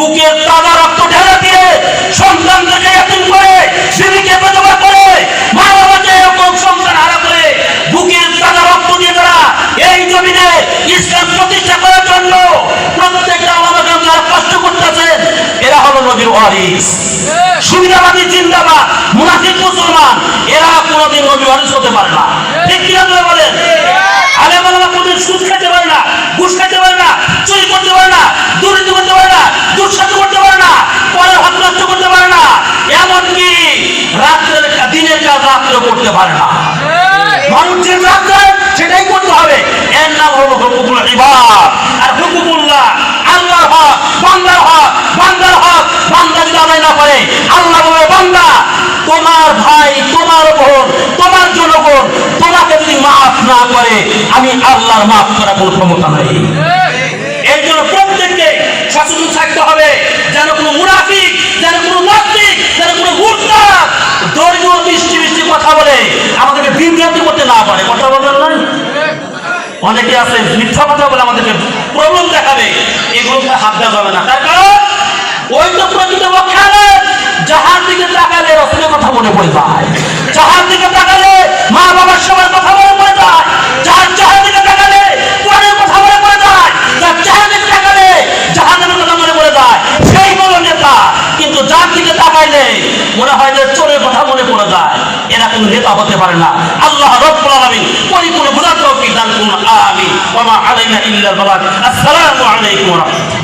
বুকের তাজা রক্ত ঢেলে দিয়ে সন্তানকে এতিম করে, স্ত্রীকে বিধবা করে মা বাবাকে এরকম সন্তান হারা করে বুকের তাজা রক্ত দিয়ে তারা এই জমিনে ইসলাম প্রতিষ্ঠা করার জন্য প্রত্যেকটা আমাদের যারা কষ্ট করতেছেন এরা হলো নবীর ওয়ারিস। সুবিধাবাদী জিন্দাবাদ, মুনাফিক মুসলমান, এরা কোনোদিন নবী ওয়ারিস হতে পারে না। ঠিক কি আপনারা বলেন আলে বাবা কোনদিন সুদ খেতে পারে না ঘুষ খেতে পারে না চুরি করতে পারে না দুর্নীতি করতে পারে না দুঃসাধ্য করতে পারে না পরের হাত নষ্ট করতে পারে না এমনকি রাত্রের কা- দিনের কাজ করতে পারে না। মানুষ যে সেটাই করতে হবে। এর নাম হলো হুকুকুল ইবাদ। আর হুকুকুল্লাহ আল্লাহর হক বান্দার হক বান্দার হক বান্দা যদি আদায় না করে আল্লাহ বলে বান্দা তোমার ভাই তোমার বোন তোমার জনগণ তোমাকে যদি মাফ না করে আমি আল্লাহর মাফ করার কোনো ক্ষমতা নেই এর জন্য প্রত্যেককে সচেতন থাকতে হবে যেন কোনো মুনাফিক যেন কোনো নাস্তিক যেন কোনো মূর্তা দলীয় বৃষ্টি বৃষ্টি কথা বলে আমাদেরকে বিভ্রান্তি করতে না পারে কথা বলবেন না? অনেকে আছে, মিথ্যা কথা বলে আমাদেরকে প্রবলেম দেখাবে এগুলোকে হাত দেওয়া যাবে না। তার কারণ ওই তো প্রকৃত পক্ষে যাহার দিকে তাকালে রসুলের কথা মনে পড়ে যায়। যাহার দিকে তাকালে মা বাবার সবার কথা মনে পড়ে যায়। যাহার যাহার দিকে তাকালে কোরআনের কথা মনে পড়ে যায়। যার যাহার দিকে তাকালে জাহান্নামের কথা মনে পড়ে যায়। সেই বড় নেতা, কিন্তু যার দিকে তাকাইলে মনে হয় যে চোরের এরা কোনো নেতা হতে পারে না। আল্লাহ রব্বুল আলামিন পরিপূর্ণ বুঝার তৌফিক দান করুন। আমিন। ওয়া মা আলাইনা ইল্লাল বালাগ আসসালামু আলাইকুম ওয়া রাহমাতুল্লাহ।